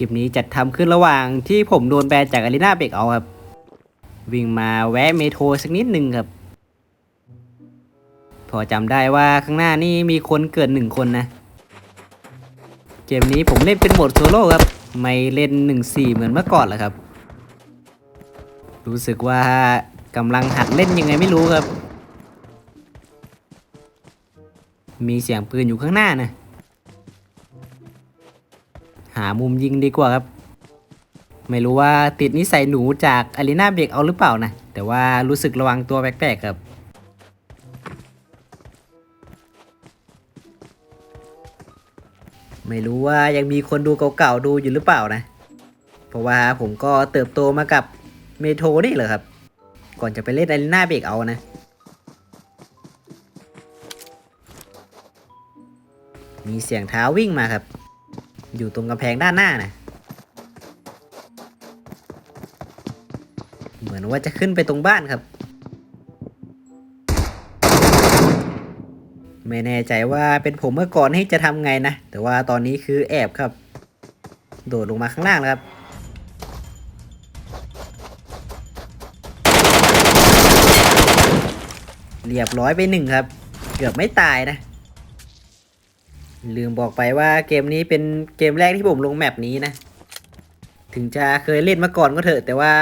ลิปนี้จัดทำขึ้นระหว่างที่ผมโดนแบนจากอารีนาเบรกเอาครับ วิ่งมาแวะเมโทรสักนิดหนึ่งครับ พอจำได้ว่าข้างหน้านี่มีคนเกิดหนึ่งคนนะ เกมนี้ผมเล่นเป็นโหมดโซโล่ครับ ไม่เล่น 1-4 เหมือนเมื่อก่อนแล้วครับ รู้สึกว่ากำลังหัดเล่นยังไงไม่รู้ครับ มีเสียงปืนอยู่ข้างหน้านะามุมยิงดีกว่าครับ ไม่รู้ว่าติดนิสัยหนูจากอารีนาเบรกเอาหรือเปล่านะ แต่ว่ารู้สึกระวังตัวแปลกๆครับไม่รู้ว่ายังมีคนดูเก่าๆดูอยู่หรือเปล่านะ เพราะว่าผมก็เติบโตมากับเมโทนี่แหละครับ ก่อนจะไปเล่นอารีนาเบรกเอานะ มีเสียงเท้าวิ่งมาครับ อยู่ตรงกำแพงด้านหน้านะเหมือนว่าจะขึ้นไปตรงบ้านครับ ไม่แน่ใจว่าเป็นผมเมื่อก่อนให้จะทำไงนะ แต่ว่าตอนนี้คือแอบครับ โดดลงมาข้างล่างแล้วครับเรียบร้อยไปหนึ่งครับ เกือบไม่ตายนะ ลืมบอกไปว่าเกมนี้เป็นเกมแรกที่ผมลงแมปนี้นะ ถึงจะเคยเล่นมาก่อนก็เถอะ แต่ว่า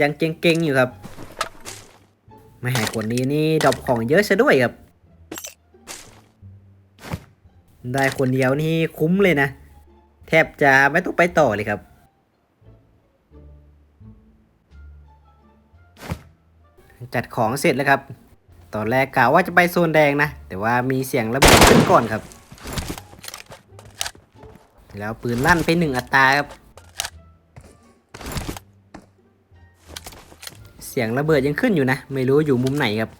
ยังเก่งๆอยู่ครับมาแหกคนนี้นี่ดอปของเยอะซะด้วยครับ ได้คนเดียวนี่คุ้มเลยนะ แทบจะไม่ต้องไปต่อเลยครับ จัดของเสร็จแล้วครับ ตอนแรกกะว่าจะไปโซนแดงนะ แต่ว่ามีเสียงระเบิดขึ้นก่อนครับ แล้วปืนลั่นไปหนึ่งอัตราครับ เสียงระเบิดยังขึ้นอยู่นะ ไม่รู้อยู่มุมไหนครับ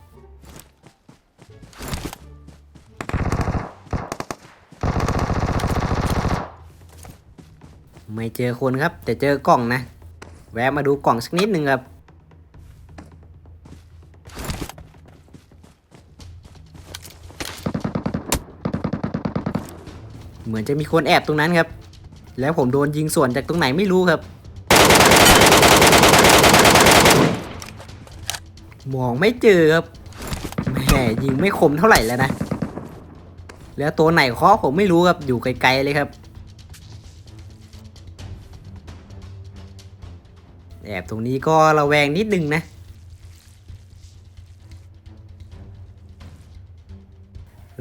ไม่เจอคนครับ แต่เจอกล่องนะ แวะมาดูกล่องสักนิดหนึ่งครับ เหมือนจะมีคนแอบตรงนั้นครับ แล้วผมโดนยิงส่วนจากตรงไหนไม่รู้ครับ มองไม่เจอครับแหมยิงไม่คมเท่าไหร่แล้วนะ แล้วตัวไหนเคาะผมไม่รู้ครับ อยู่ไกลๆเลยครับ แอบตรงนี้ก็ระแวงนิดนึงนะ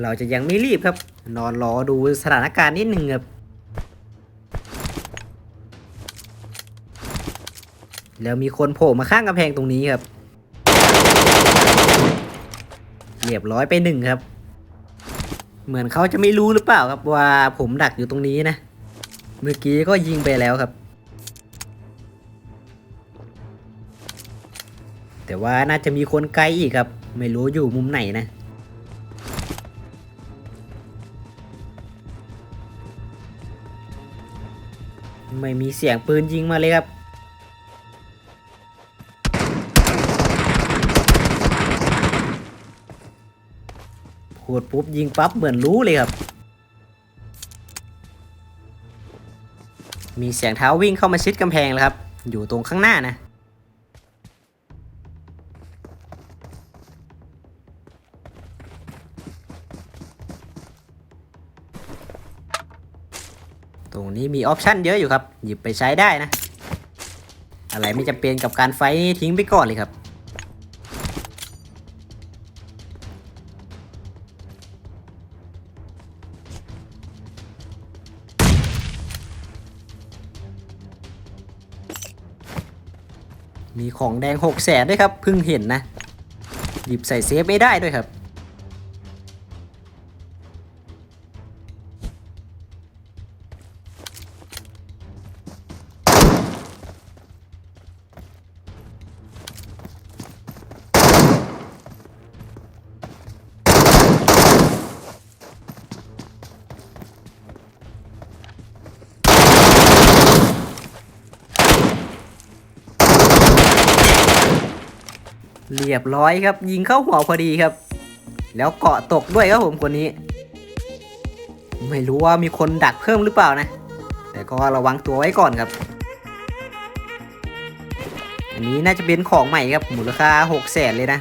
เราจะยังไม่รีบครับ นอนรอดูสถานการณ์นิดหนึ่งครับแล้วมีคนโผล่มาข้างกำแพงตรงนี้ครับ เรียบร้อยไปหนึ่งครับ เหมือนเขาจะไม่รู้หรือเปล่าครับว่าผมดักอยู่ตรงนี้นะ เมื่อกี้ก็ยิงไปแล้วครับ แต่ว่าน่าจะมีคนไกลอีกครับ ไม่รู้อยู่มุมไหนนะ ไม่มีเสียงปืนยิงมาเลยครับ พูดปุ๊บยิงปั๊บเหมือนรู้เลยครับ มีเสียงเท้าวิ่งเข้ามาชิดกำแพงแล้วครับ อยู่ตรงข้างหน้านะ นี้มีออปชั่นเยอะอยู่ครับ หยิบไปใช้ได้นะ อะไรไม่จำเป็นกับการไฟทิ้งไปก่อนเลยครับ มีของแดงหกแสนด้วยครับเพิ่งเห็นนะ หยิบใส่เซฟไม่ได้ด้วยครับ เรียบร้อยครับ ยิงเข้าหัวพอดีครับ แล้วเกาะตกด้วยครับผมคนนี้ ไม่รู้ว่ามีคนดักเพิ่มหรือเปล่านะ แต่ก็ระวังตัวไว้ก่อนครับ อันนี้น่าจะเป็นของใหม่ครับมูลค่า6 0แสนเลยนะ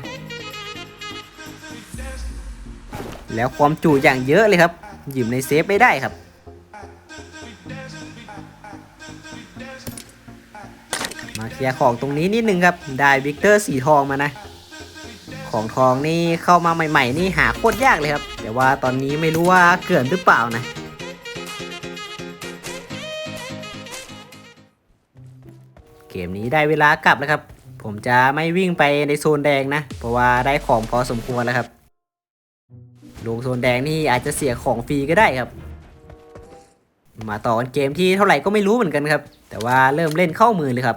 แล้วความจุอย่างเยอะเลยครับหยิบในเซฟไม่ได้ครับมาเคลียร์ของตรงนี้นิดนึงครับ ได้วิกเตอร์สีทองมานะ ของทองนี่เข้ามาใหม่ ๆ นี่หาโคตรยากเลยครับ แต่ว่าตอนนี้ไม่รู้ว่าเกินหรือเปล่านะเกมนี้ได้เวลากลับแล้วครับ ผมจะไม่วิ่งไปในโซนแดงนะ เพราะว่าได้ของพอสมควรแล้วครับลงโซนแดงนี่อาจจะเสียของฟรีก็ได้ครับ มาต่อกันเกมที่เท่าไหร่ก็ไม่รู้เหมือนกันครับ แต่ว่าเริ่มเล่นเข้ามือเลยครับ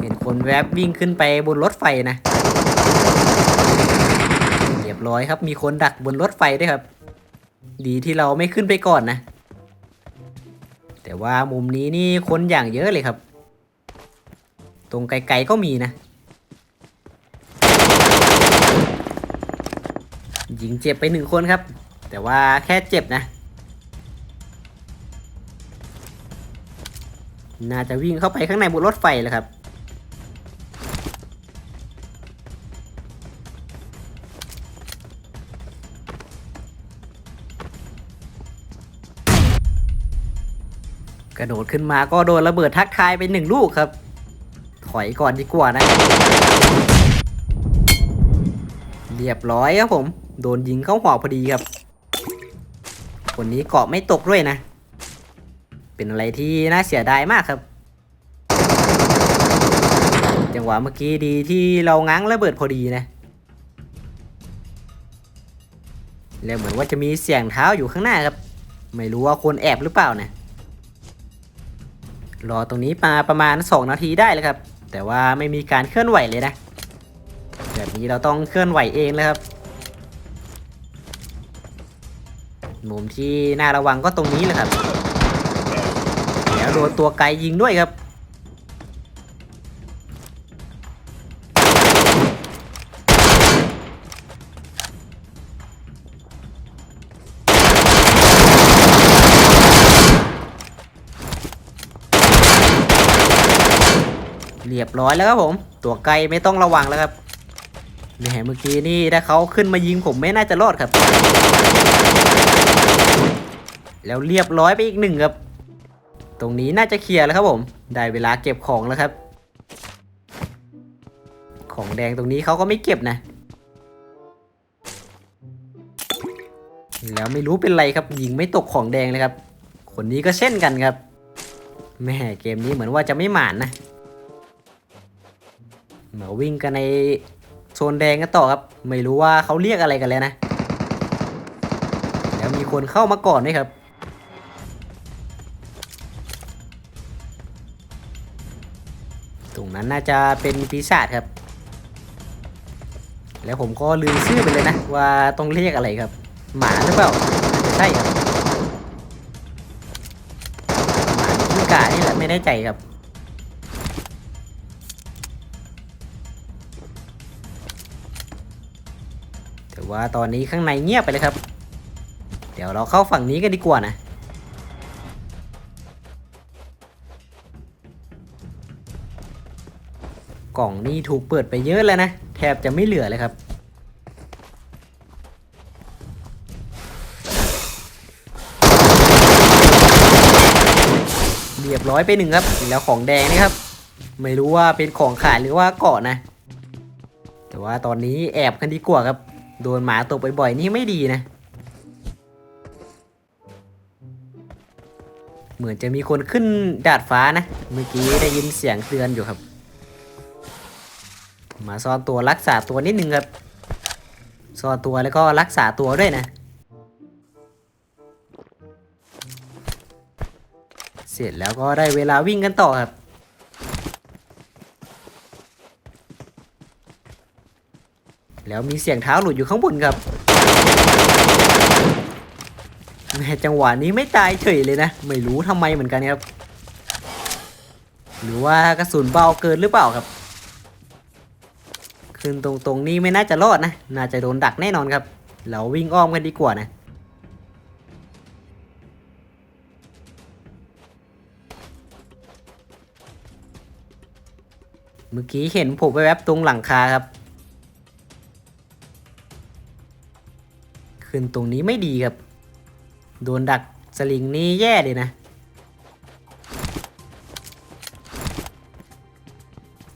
เห็นคนแวบวิ่งขึ้นไปบนรถไฟนะ บร้อยครับ มีคนดักบนรถไฟด้วยครับ ดีที่เราไม่ขึ้นไปก่อนนะ แต่ว่ามุมนี้นี่คนอย่างเยอะเลยครับ ตรงไกลๆก็มีนะ ยิงเจ็บไปหนึ่งคนครับ แต่ว่าแค่เจ็บนะ น่าจะวิ่งเข้าไปข้างในบนรถไฟแล้วครับ ระโดดขึ้นมาก็โดนระเบิดทักทายไปหนึ่งลูกครับ ถอยก่อนดีกว่านะ เรียบร้อยครับผม โดนยิงเข้าหัวพอดีครับ คนนี้เกาะไม่ตกด้วยนะ เป็นอะไรที่น่าเสียดายมากครับ จังหวะเมื่อกี้ดีที่เราง้างระเบิดพอดีนะแล้วเหมือนว่าจะมีเสียงเท้าอยู่ข้างหน้าครับ ไม่รู้ว่าคนแอบหรือเปล่านะ รอตรงนี้มาประมาณ 2 นาทีได้แล้วครับ แต่ว่าไม่มีการเคลื่อนไหวเลยนะ แบบนี้เราต้องเคลื่อนไหวเองแล้วครับ มุมที่น่าระวังก็ตรงนี้แหละครับ แล้วโดนตัวไกลยิงด้วยครับ เรียบร้อยแล้วครับผม ตัวไกลไม่ต้องระวังแล้วครับแหมเมื่อกี้นี่ถ้าเขาขึ้นมายิงผมไม่น่าจะรอดครับ แล้วเรียบร้อยไปอีกหนึ่งครับ ตรงนี้น่าจะเคลียร์แล้วครับผม ได้เวลาเก็บของแล้วครับ ของแดงตรงนี้เขาก็ไม่เก็บนะ แล้วไม่รู้เป็นไรครับยิงไม่ตกของแดงเลยครับ คนนี้ก็เช่นกันครับแม่เกมนี้เหมือนว่าจะไม่หมานนะ มาวิ่งกันในโซนแดงกันต่อครับ ไม่รู้ว่าเขาเรียกอะไรกันแล้วนะ แล้วมีคนเข้ามาก่อนด้วยครับตรงนั้นน่าจะเป็นปีศาจครับ แล้วผมก็ลืมชื่อไปเลยนะ ว่าต้องเรียกอะไรครับ หมาหรือเปล่าใช่ครับหมาขี้กานี่แหละไม่แน่ใจครับ ว่าตอนนี้ข้างในเงียบไปเลยครับ เดี๋ยวเราเข้าฝั่งนี้กันดีกว่านะ กล่องนี่ถูกเปิดไปเยอะแล้วนะ แทบจะไม่เหลือเลยครับ เรียบร้อยไปหนึ่งครับแล้วของแดงนะครับ ไม่รู้ว่าเป็นของขายหรือว่าเกาะนะแต่ว่าตอนนี้แอบกันดีกว่าครับ โดนหมาตกบ่อยๆนี่ไม่ดีนะ เหมือนจะมีคนขึ้นดาดฟ้านะ เมื่อกี้ได้ยินเสียงเตือนอยู่ครับ มาซ่อนตัวรักษาตัวนิดนึงครับซ่อนตัวแล้วก็รักษาตัวด้วยนะ เสร็จแล้วก็ได้เวลาวิ่งกันต่อครับ แล้วมีเสียงเท้าหลุดอยู่ข้างบนครับแม่จังหวะนี้ไม่ตายเฉยเลยนะ ไม่รู้ทำไมเหมือนกันครับ หรือว่ากระสุนเบาเกินหรือเปล่าครับ ขึ้นตรงๆนี้ไม่น่าจะรอดนะ น่าจะโดนดักแน่นอนครับ เราวิ่งอ้อมกันดีกว่านะเมื่อกี้เห็นผมไปแวบตรงหลังคาครับ ขึ้นตรงนี้ไม่ดีครับ โดนดักสลิงนี่แย่เลยนะ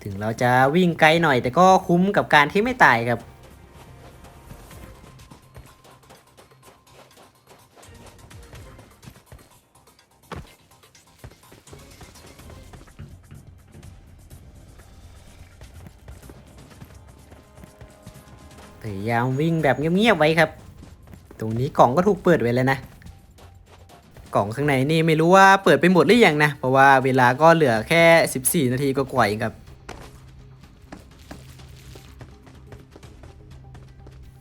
ถึงเราจะวิ่งไกลหน่อย แต่ก็คุ้มกับการที่ไม่ตายครับพยายามวิ่งแบบเงียบๆไว้ครับ ตรงนี้กล่องก็ถูกเปิดไว้แล้วนะ กล่องข้างในนี่ไม่รู้ว่าเปิดไปหมดหรือยังนะ เพราะว่าเวลาก็เหลือแค่ 14 นาทีก็กว่าเองครับ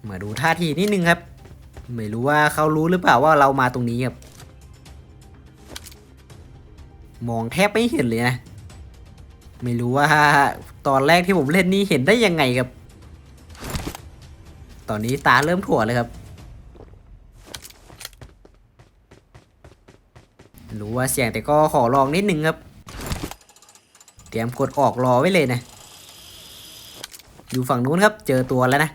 มาดูท่าทีนิดนึงครับ ไม่รู้ว่าเขารู้หรือเปล่าว่าเรามาตรงนี้ครับ มองแทบไม่เห็นเลยนะ ไม่รู้ว่าตอนแรกที่ผมเล่นนี่เห็นได้ยังไงครับ ตอนนี้ตาเริ่มถั่วเลยครับ ว่าเสียงแต่ก็ขอลองนิดนึงครับ เตรียมกดออกรอไว้เลยนะ อยู่ฝั่งนู้นครับ เจอตัวแล้วนะ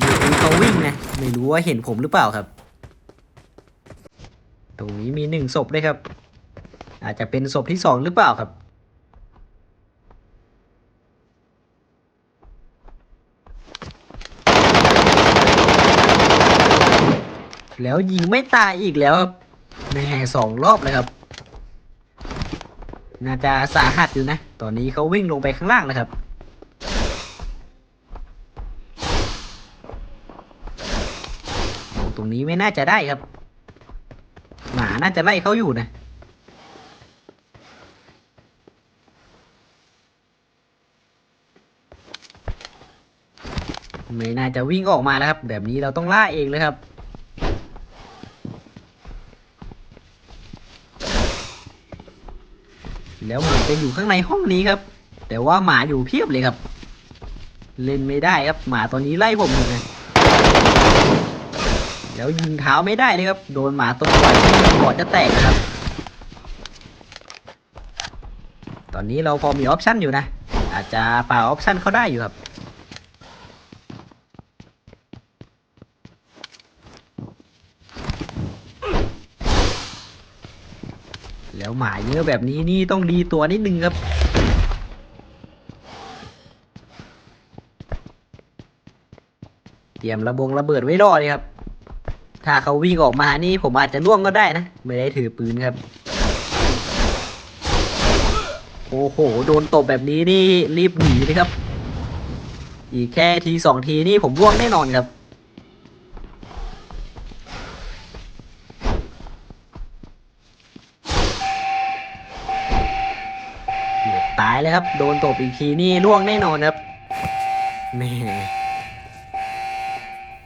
อยู่ตรงเขาวิ่งนะ ไม่รู้ว่าเห็นผมหรือเปล่าครับ ตรงนี้มีหนึ่งศพด้วยครับ อาจจะเป็นศพที่สองหรือเปล่าครับแล้วยิงไม่ตายอีกแล้วครับ แม่สองรอบเลยครับ น่าจะสาหัสอยู่นะ ตอนนี้เขาวิ่งลงไปข้างล่างแล้วครับ ตรงนี้ไม่น่าจะได้ครับ หมาน่าจะไล่เขาอยู่นะไม่น่าจะวิ่งออกมาแล้วครับ แบบนี้เราต้องล่าเองเลยครับ แล้วเหมือนจะอยู่ข้างในห้องนี้ครับ แต่ว่าหมาอยู่เพียบเลยครับ เล่นไม่ได้ครับหมาตอนนี้ไล่ผมอยู่เลยแล้วยิงเท้าไม่ได้เลยครับ โดนหมาตัวปล่อยที่ก่อจะแตกครับ ตอนนี้เราพอมีออปชั่นอยู่นะ อาจจะป่าออปชั่นเขาได้อยู่ครับ แล้วหมาเยอะแบบนี้นี่ต้องดีตัวนิดนึงครับเตรียมระบงระเบิดไว้รอเลยครับ ถ้าเขาวิ่งออกมานี่ผมอาจจะล่วงก็ได้นะ ไม่ได้ถือปืนครับ โอ้โห โดนตบแบบนี้นี่รีบหนีเลยครับ อีกแค่ทีสองทีนี่ผมล่วงแน่นอนครับ เกือบ ตายเลยครับ โดนตบอีกทีนี่ล่วงแน่นอนครับแม่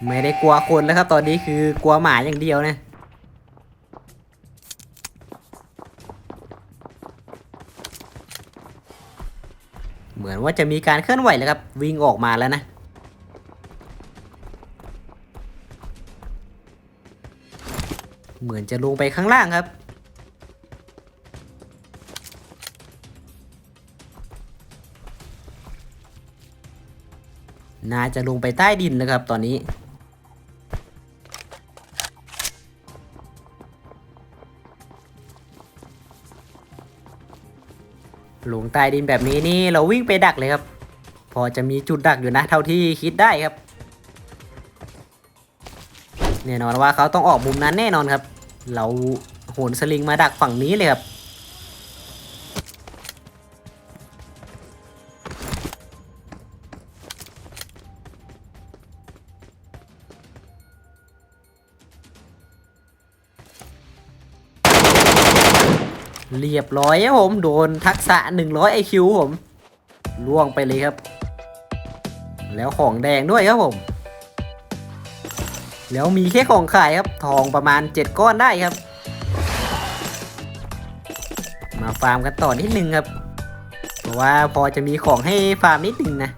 ไม่ได้กลัวคนแล้วครับ ตอนนี้คือกลัวหมาอย่างเดียวนะเหมือนว่าจะมีการเคลื่อนไหวแล้วครับ วิ่งออกมาแล้วนะเหมือนจะลงไปข้างล่างครับ น่าจะลงไปใต้ดินแล้วครับตอนนี้ลงใต้ดินแบบนี้นี่เราวิ่งไปดักเลยครับ พอจะมีจุดดักอยู่นะเท่าที่คิดได้ครับแน่นอนว่าเขาต้องออกมุมนั้นแน่นอนครับ เราโหนสลิงมาดักฝั่งนี้เลยครับ เรียบร้อยครับผมโดนทักษะ 100 IQ ผมล่วงไปเลยครับ แล้วของแดงด้วยครับผม แล้วมีแค่ของขายครับ ทองประมาณ 7 ก้อนได้ครับ มาฟาร์มกันต่อนิดนึงครับ เพราะว่าพอจะมีของให้ฟาร์มนิดนึงนะ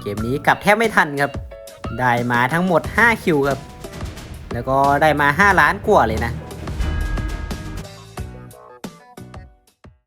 เกมนี้กลับแทบไม่ทันครับ ได้มาทั้งหมด 5 คิวครับ แล้วก็ได้มา 5 ล้านกว่าเลยนะ